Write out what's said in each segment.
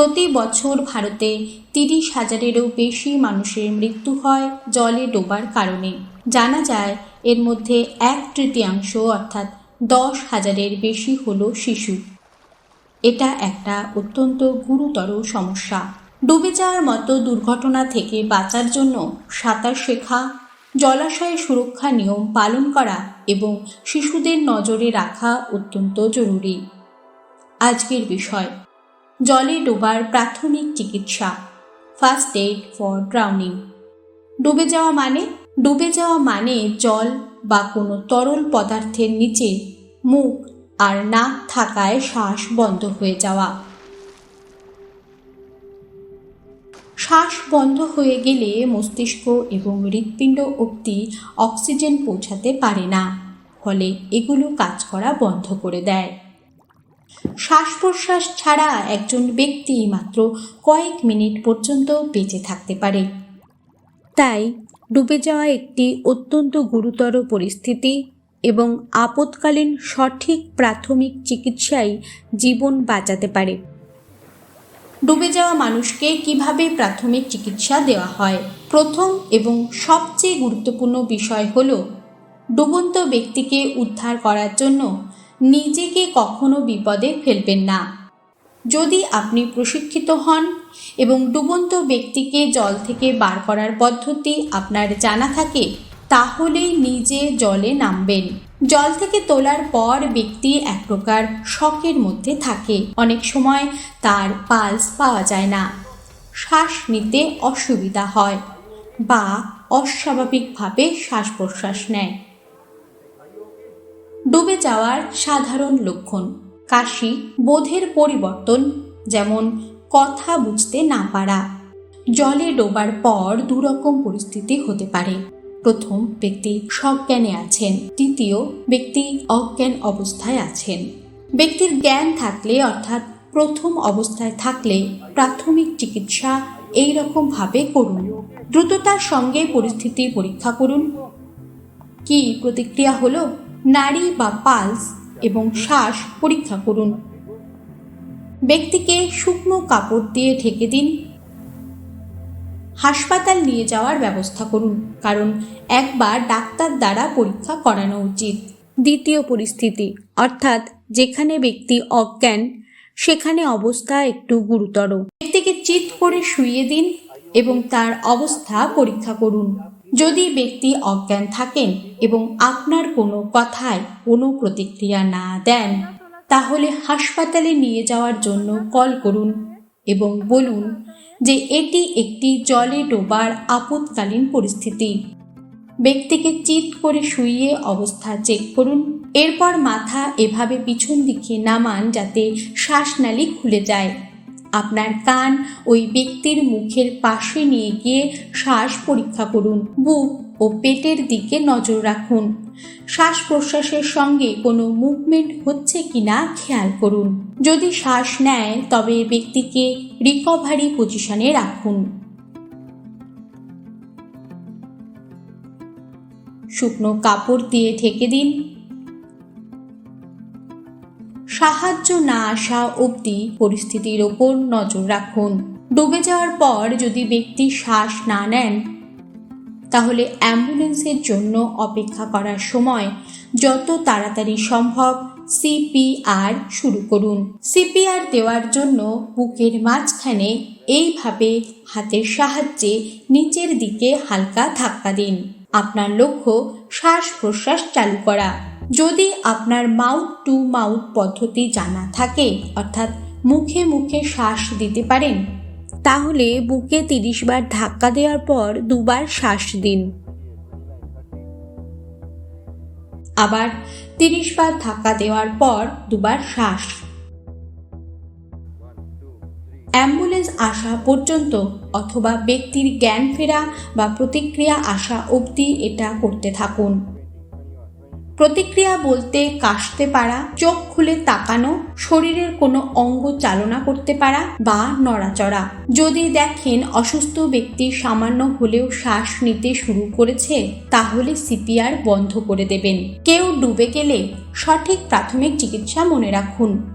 প্রতি বছর ভারতে তিরিশ হাজারেরও বেশি মানুষের মৃত্যু হয় জলে ডোবার কারণে। জানা যায়, এর মধ্যে এক তৃতীয়াংশ, অর্থাৎ দশ হাজারের বেশি হলো শিশু। এটা একটা অত্যন্ত গুরুতর সমস্যা। ডুবে যাওয়ার মতো দুর্ঘটনা থেকে বাঁচার জন্য সাঁতার শেখা, জলাশয়ে সুরক্ষা নিয়ম পালন করা এবং শিশুদের নজরে রাখা অত্যন্ত জরুরি। আজকের বিষয়। জলে ডোবার প্রাথমিক চিকিৎসা। ফার্স্ট এইড ফর ড্রাউনিং ডুবে যাওয়া মানে? ডুবে যাওয়া মানে জল বা কোনো তরল পদার্থের নিচে মুখ আর নাক থাকায় শ্বাস বন্ধ হয়ে যাওয়া। শ্বাস বন্ধ হয়ে গেলে মস্তিষ্ক এবং হৃৎপিণ্ড অবধি অক্সিজেন পৌঁছাতে পারে না। ফলে এগুলো কাজ করা বন্ধ করে দেয়। শ্বাস প্রশ্বাস ছাড়া একজন ব্যক্তি মাত্র কয়েক মিনিট পর্যন্ত বেঁচে থাকতে পারে। তাই ডুবে যাওয়া একটি অত্যন্ত গুরুতর পরিস্থিতি এবং আপৎকালীন সঠিক প্রাথমিক চিকিৎসাই জীবন বাঁচাতে পারে। ডুবে যাওয়া মানুষকে কীভাবে প্রাথমিক চিকিৎসা দেওয়া হয়? প্রথম এবং সবচেয়ে গুরুত্বপূর্ণ বিষয় হল, ডুবন্ত ব্যক্তিকে উদ্ধার করার জন্য নিজেকে কখনো বিপদে ফেলবেন না। যদি আপনি প্রশিক্ষিত হন এবং ডুবন্ত ব্যক্তিকে জল থেকে বার করার পদ্ধতি আপনার জানা থাকে তাহলেই নিজে জলে নামবেন। জল থেকে তোলার পর ব্যক্তি এক প্রকার শখের মধ্যে থাকে। অনেক সময় তার পালস পাওয়া যায় না। শ্বাস নিতে অসুবিধা হয় বা অস্বাভাবিকভাবে শ্বাস প্রশ্বাস নেয়। ডুবে যাওয়ার সাধারণ লক্ষণ। কাশি, বোধের পরিবর্তন, যেমন কথা বুঝতে না পারা। জলে ডোবার পর দুরকম পরিস্থিতি হতে পারে। প্রথম ব্যক্তি সজ্ঞানে আছেন, দ্বিতীয় ব্যক্তি অজ্ঞান অবস্থায় আছেন। ব্যক্তির জ্ঞান থাকলে, অর্থাৎ প্রথম অবস্থায় থাকলে প্রাথমিক চিকিৎসা এই ভাবে করুন। দ্রুততার সঙ্গে পরিস্থিতি পরীক্ষা করুন। কি প্রতিক্রিয়া হলো? নাড়ি বা পালস এবং শ্বাস পরীক্ষা করুন। ব্যক্তিকে শুকনো কাপড় দিয়ে ঢেকে দিন। হাসপাতাল নিয়ে যাওয়ার ব্যবস্থা করুন, কারণ একবার ডাক্তার দ্বারা পরীক্ষা করানো উচিত। দ্বিতীয় পরিস্থিতি, অর্থাৎ যেখানে ব্যক্তি অজ্ঞান, সেখানে অবস্থা একটু গুরুতর। ব্যক্তিকে চিৎ করে শুইয়ে দিন এবং তার অবস্থা পরীক্ষা করুন। যদি ব্যক্তি অজ্ঞান থাকেন এবং আপনার কোনো কথায় কোনো প্রতিক্রিয়া না দেন, তাহলে হাসপাতালে নিয়ে যাওয়ার জন্য কল করুন এবং বলুন যে এটি একটি জলে ডোবার আপৎকালীন পরিস্থিতি। ব্যক্তিকে চিৎ করে শুইয়ে অবস্থা চেক করুন, এরপর মাথা এভাবে পিছন দিকে নামান যাতে শ্বাসনালী খুলে যায়। আপনার কান ওই ব্যক্তির মুখের পাশে নিয়ে গিয়ে শ্বাস পরীক্ষা করুন, বুক ও পেটের দিকে নজর রাখুন। শ্বাস প্রশ্বাসের সঙ্গে কোনো মুভমেন্ট হচ্ছে কিনা খেয়াল করুন। যদি শ্বাস নেয়, তবে ব্যক্তিকে রিকভারি পজিশনে রাখুন। শুকনো কাপড় দিয়ে ঢেকে দিন। সাহায্য না আসা অবধি পরিস্থিতির ওপর নজর রাখুন। ডুবে যাওয়ার পর যদি ব্যক্তি শ্বাস না নেন, তাহলে অ্যাম্বুলেন্সের জন্য অপেক্ষা করার সময় যত তাড়াতাড়ি সম্ভব সিপিআর শুরু করুন। সিপিআর দেওয়ার জন্য বুকের মাঝখানে এইভাবে হাতের সাহায্যে নিচের দিকে হালকা ধাক্কা দিন। আপনার লক্ষ্য শ্বাস প্রশ্বাস চালু করা। যদি আপনার মাউথ টু মাউথ পদ্ধতি জানা থাকে, অর্থাৎ মুখে মুখে শ্বাস দিতে পারেন, তাহলে বুকে তিরিশ বার ধাক্কা দেওয়ার পর দুবার শ্বাস দিন। আবার তিরিশ বার ধাক্কা দেওয়ার পর দুবার শ্বাস। অ্যাম্বুলেন্স আসা পর্যন্ত অথবা ব্যক্তির জ্ঞান ফেরা বা প্রতিক্রিয়া আসা অবধি এটা করতে থাকুন। প্রতিক্রিয়া বলতে কাশতে পারা, চোখ খুলে তাকানো, শরীরের কোনো অঙ্গ চালনা করতে পারা বা নড়াচড়া। যদি দেখেন অসুস্থ ব্যক্তি সামান্য হলেও শ্বাস নিতে শুরু করেছে, তাহলে সিপিআর বন্ধ করে দেবেন। কেউ ডুবে গেলে সঠিক প্রাথমিক চিকিৎসা মনে রাখুন।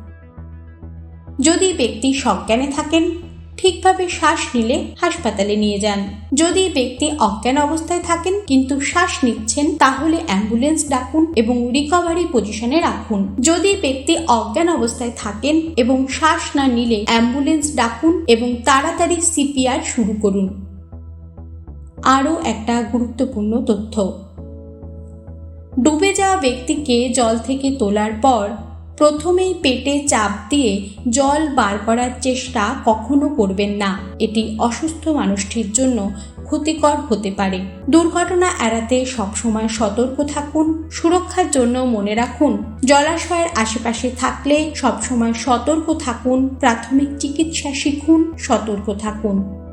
যদি ব্যক্তি সজ্ঞানে থাকেন ঠিকভাবে শ্বাস নিলে হাসপাতালে নিয়ে যান। যদি ব্যক্তি অজ্ঞান অবস্থায় থাকেন কিন্তু শ্বাস নিচ্ছেন, তাহলে অ্যাম্বুলেন্স ডাকুন এবং রিকভারি পজিশনে রাখুন। যদি ব্যক্তি অজ্ঞান অবস্থায় থাকেন এবং শ্বাস না নিলে অ্যাম্বুলেন্স ডাকুন এবং তাড়াতাড়ি সিপিআর শুরু করুন। আরও একটা গুরুত্বপূর্ণ তথ্য। ডুবে যাওয়া ব্যক্তিকে জল থেকে তোলার পর প্রথমেই পেটে চাপ দিয়ে জল বার করার চেষ্টা কখনো করবেন না। এটি অসুস্থ মানুষটির জন্য ক্ষতিকর হতে পারে। দুর্ঘটনা এড়াতে সবসময় সতর্ক থাকুন, সুরক্ষার জন্য মনে রাখুন, জলাশয়ের আশেপাশে থাকলে সবসময় সতর্ক থাকুন, প্রাথমিক চিকিৎসা শিখুন, সতর্ক থাকুন।